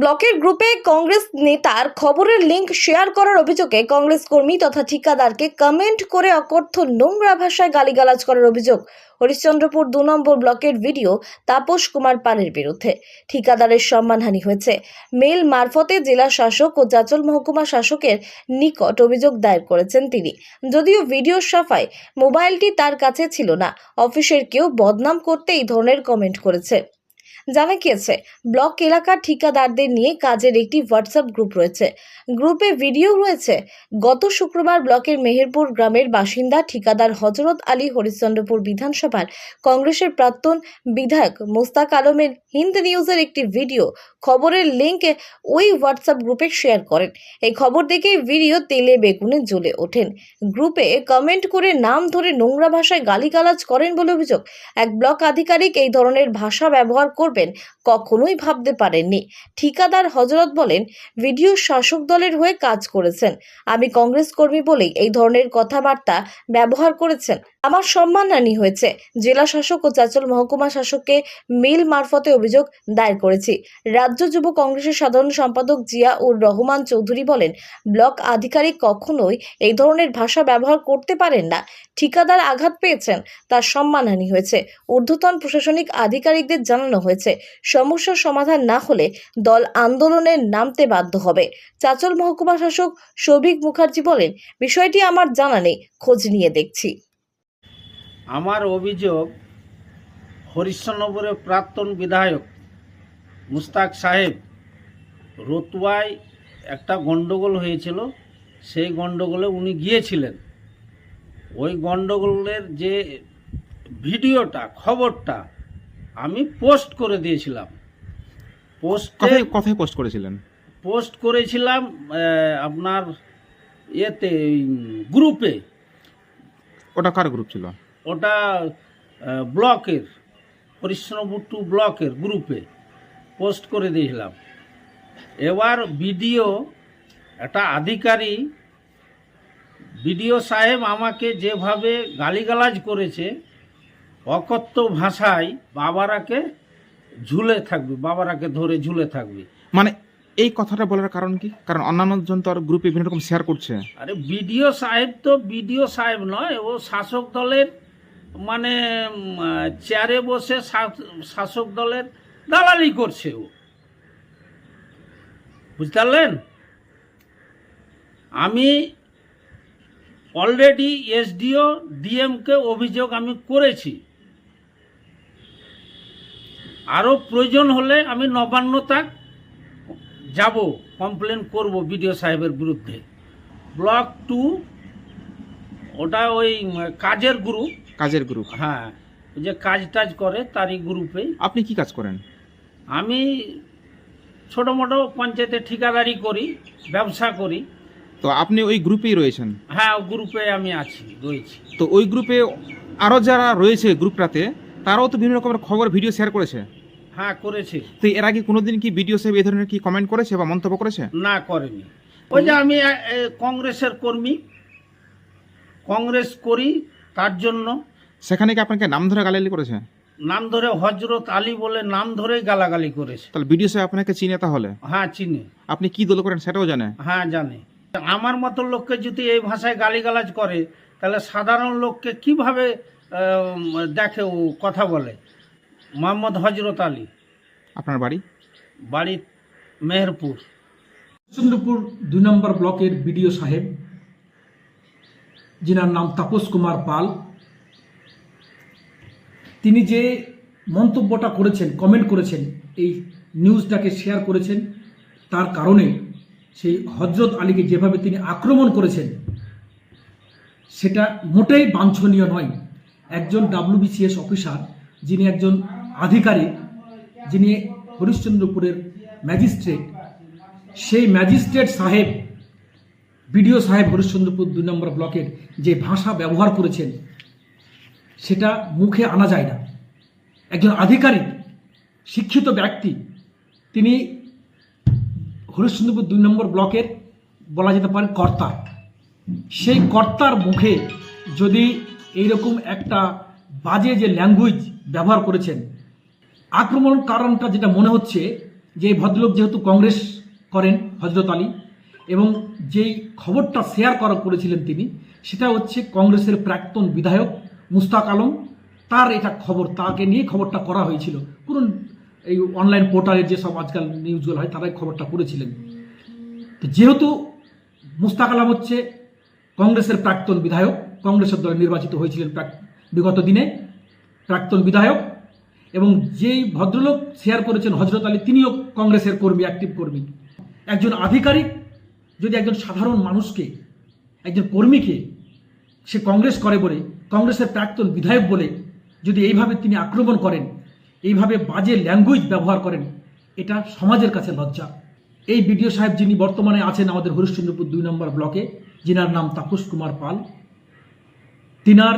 ব্লকের গ্রুপে কংগ্রেস নেতার খবরের লিংক শেয়ার করার অভিযোগে কংগ্রেস কর্মী তথা ঠিকাদারকে কমেন্ট করে অকথ্য নোংরা ভাষায় গালিগালাজ করার অভিযোগ। হরিশ্চন্দ্রপুর দু নম্বর ব্লকের ভিডিও তাপস কুমার পানের বিরুদ্ধে। ঠিকাদারের সম্মানহানি হয়েছে। মেল মারফতে জেলা শাসক ও চাচল মহকুমা শাসকের নিকট অভিযোগ দায়ের করেছেন তিনি। যদিও ভিডিও সাফায়, মোবাইলটি তার কাছে ছিল না। অফিসের কেউ বদনাম করতে এই ধরনের কমেন্ট করেছে। জানা গিয়েছে, ব্লক এলাকার ঠিকাদারদের নিয়ে কাজের একটি হোয়াটসঅ্যাপ গ্রুপ রয়েছে। গ্রুপে ভিডিও রয়েছে, গত শুক্রবার ব্লকের মেহেরপুর গ্রামের বাসিন্দা ঠিকাদার হজরত আলী হরিশ্চন্দ্রপুর বিধানসভার কংগ্রেসের প্রাক্তন বিধায়ক মোস্তাক আলমের হিন্দ নিউজের একটি ভিডিও খবরের লিঙ্ক ওই হোয়াটসঅ্যাপ গ্রুপে শেয়ার করেন। এই খবর দেখেই ভিডিও তেলে বেগুনে জ্বলে ওঠেন। গ্রুপে কমেন্ট করে নাম ধরে নোংরা ভাষায় গালিগালাজ করেন বলে অভিযোগ। এক ব্লক আধিকারিক এই ধরনের ভাষা ব্যবহার করবেন কখনোই ভাবতে পারেননি। ঠিকাদার হজরত বলেন, ভিডিও শাসক দলের হয়ে কাজ করেছেন। আমি কংগ্রেস কর্মী বলেই এই ধরনের কথাবার্তা ব্যবহার করেছেন। আমার সম্মানহানি হয়েছে। জেলা শাসক ও চাচল মহকুমা শাসককে মেল মারফতে অভিযোগ দায়ের করেছি। রাজ্য যুব কংগ্রেসের সাধারণ সম্পাদক জিয়া উর রহমান চৌধুরী বলেন, ব্লক আধিকারিক কখনোই এই ধরনের ভাষা ব্যবহার করতে পারেন না। ঠিকাদার আঘাত পেয়েছেন, তার সম্মানহানি হয়েছে। ঊর্ধ্বতন প্রশাসনিক আধিকারিকদের জানানো হয়েছে। সমস্যার সমাধান না হলে দল আন্দোলনে নামতে বাধ্য হবে। চাচল মহকুমা শাসক সৌভিক মুখার্জি বলেন, বিষয়টি আমার জানা নেই, খোঁজ নিয়ে দেখছি। আমার অভিযোগ হরিশ্চন্দ্রপুরের প্রাক্তন বিধায়ক মুস্তাক সাহেব রতুয়ায় একটা গণ্ডগোল হয়েছিল, সেই গণ্ডগোলে উনি গিয়েছিলেন। ওই গণ্ডগোলের যে ভিডিওটা, খবরটা আমি পোস্ট করে দিয়েছিলাম। পোস্টে কথায় কথায় পোস্ট করেছিলেন? পোস্ট করেছিলাম আপনার এতে গ্রুপে। ওটা কার গ্রুপ ছিল? ওটা ব্লকের পরিশ্রমপুর টু ব্লকের গ্রুপে পোস্ট করে দিয়েছিলাম। এবার বিডিও একটা আধিকারিক বিডিও সাহেব আমাকে যেভাবে গালিগালাজ করেছে অকথ্য ভাষায় বাবারাকে ঝুলে থাকবে বাবারাকে ধরে ঝুলে থাকবে। মানে এই কথাটা বলার কারণ কি? কারণ অন্যান্য জন তো আর গ্রুপে বিভিন্ন রকম শেয়ার করছে। আরে বিডিও সাহেব তো বিডিও সাহেব নয় ও শাসক দলের মানে চেয়ারে বসে শাসক দলের দালালি করছে ও। বুঝতে পারলেন? আমি অলরেডি এসডিও ডিএমকে অভিযোগ আমি করেছি। আরও প্রয়োজন হলে আমি নবান্নতা যাব কমপ্লেন করব বিডিও সাহেবের বিরুদ্ধে। ব্লক টু ওটা ওই কাজের গ্রুপ কাজের গ্রুপ হ্যাঁ যে কাজ টাজ করে তারই গ্রুপে আপনি কি কাজ করেন? আমি ছোটো মোটো পঞ্চায়েতে ঠিকাদারি করি ব্যবসা করি। তো আপনি ওই গ্রুপেই রয়েছেন? হ্যাঁ ও গ্রুপে আমি আছি রয়েছি। তো ওই গ্রুপে আরও যারা রয়েছে গ্রুপটাতে তারাও তো বিভিন্ন রকমের খবর ভিডিও শেয়ার করেছে? হ্যাঁ করেছে। তো এর আগে কোনোদিন কি ভিডিও সাহেব এই ধরনের কি কমেন্ট করেছে বা মন্তব্য করেছে? না করেনি। ওই যে আমি কংগ্রেসের কর্মী কংগ্রেস করি তার জন্য। সেখানে কি আপনাকে নাম ধরে গালালি করেছে? নাম ধরে হজরত আলী বলে নাম ধরেই গালাগালি করেছে। তাহলে ভিডিও সাহেব আপনাকে চিনে তাহলে? হ্যাঁ চিনি। আপনি কি দল করেন সেটাও জানে? হ্যাঁ জানে। আমার মতো লোককে যদি এই ভাষায় গালিগালাজ করে তাহলে সাধারণ লোককে কীভাবে দেখে ও কথা বলে? মোহাম্মদ হজরত আলী। আপনার বাড়ি? বাড়ি মেহেরপুর। চন্দ্রপুর দুই নম্বর ব্লকের বিডিও সাহেব। যিনার নাম তাপস কুমার পাল। তিনি যে মন্তব্যটা করেছেন কমেন্ট করেছেন এই নিউজটাকে শেয়ার করেছেন তার কারণে সেই হজরত আলীকে যেভাবে তিনি আক্রমণ করেছেন সেটা মোটেই বাঞ্ছনীয় নয়। একজন ডাব্লিউবিসিএস অফিসার যিনি একজন আধিকারিক যিনি হরিশ্চন্দ্রপুরের ম্যাজিস্ট্রেট, সেই ম্যাজিস্ট্রেট সাহেব, বিডিও সাহেব হরিশ্চন্দ্রপুর দুই নম্বর ব্লকের যে ভাষা ব্যবহার করেছেন, সেটা মুখে আনা যায় না। একজন আধিকারিক, শিক্ষিত ব্যক্তি, তিনি হরিশ্চন্দ্রপুর দুই নম্বর ব্লকের বলা যেতে পারে কর্তা সেই কর্তার মুখে যদি এইরকম একটা বাজে যে ল্যাঙ্গুয়েজ ব্যবহার করেছেন আক্রমণ কারণটা যেটা মনে হচ্ছে যে ভদ্রলোক যেহেতু কংগ্রেস করেন, হজরত আলী, এবং যেই খবরটা শেয়ার করা করেছিলেন তিনি, সেটা হচ্ছে কংগ্রেসের প্রাক্তন বিধায়ক মুস্তাক আলম, তার এটা খবর, তাকে নিয়ে খবরটা করা হয়েছিল। পুরো এই অনলাইন পোর্টালের যেসব আজকাল নিউজগুলো হয়, তারাই খবরটা করেছিলেন। তো যেহেতু মুস্তাক আলম হচ্ছে কংগ্রেসের প্রাক্তন বিধায়ক, কংগ্রেসের দলে নির্বাচিত হয়েছিলেন বিগত দিনে প্রাক্তন বিধায়ক এবং যেই ভদ্রলোক শেয়ার করেছেন, হজরত আলী, তিনিও কংগ্রেসের কর্মী অ্যাক্টিভ কর্মী। একজন আধিকারিক যদি একজন সাধারণ মানুষকে, একজন কর্মীকে সে কংগ্রেস করে বলে, কংগ্রেসের প্রাক্তন বিধায়ক বলে, যদি এইভাবে তিনি আক্রমণ করেন, এইভাবে বাজে ল্যাঙ্গুয়েজ ব্যবহার করেন, এটা সমাজের কাছে লজ্জা। এই বিডিও সাহেব যিনি বর্তমানে আছেন আমাদের হরিশ্চন্দ্রপুর দুই নম্বর ব্লকে, যিনার নাম তাপস কুমার পাল, তিনার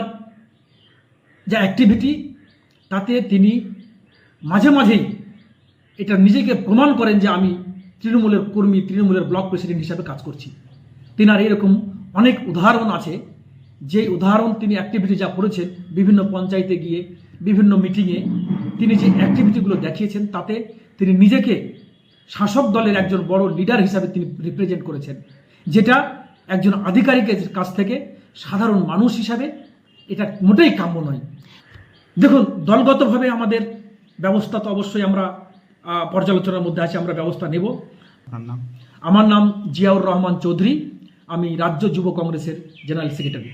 যা অ্যাক্টিভিটি তাতে তিনি মাঝে মাঝেই এটা নিজেকে প্রমাণ করেন যে আমি তৃণমূলের কর্মী, তৃণমূলের ব্লক প্রেসিডেন্ট হিসাবে কাজ করছি। তিনার এরকম অনেক উদাহরণ আছে। যে উদাহরণ তিনি অ্যাক্টিভিটি যা করেছেন বিভিন্ন পঞ্চায়েতে গিয়ে, বিভিন্ন মিটিংয়ে তিনি যে অ্যাক্টিভিটিগুলো দেখিয়েছেন, তাতে তিনি নিজেকে শাসক দলের একজন বড় লিডার হিসাবে তিনি রিপ্রেজেন্ট করেছেন। যেটা একজন আধিকারিকের কাছ থেকে সাধারণ মানুষ হিসাবে এটা মোটেই কাম্য নয়। দেখুন দলগতভাবে আমাদের ব্যবস্থা তো অবশ্যই আমরা পর্যালোচনার মধ্যে আছে আমরা ব্যবস্থা নেব। আমার নাম জিয়াউর রহমান চৌধুরী আমি রাজ্য যুব কংগ্রেসের জেনারেল সেক্রেটারি।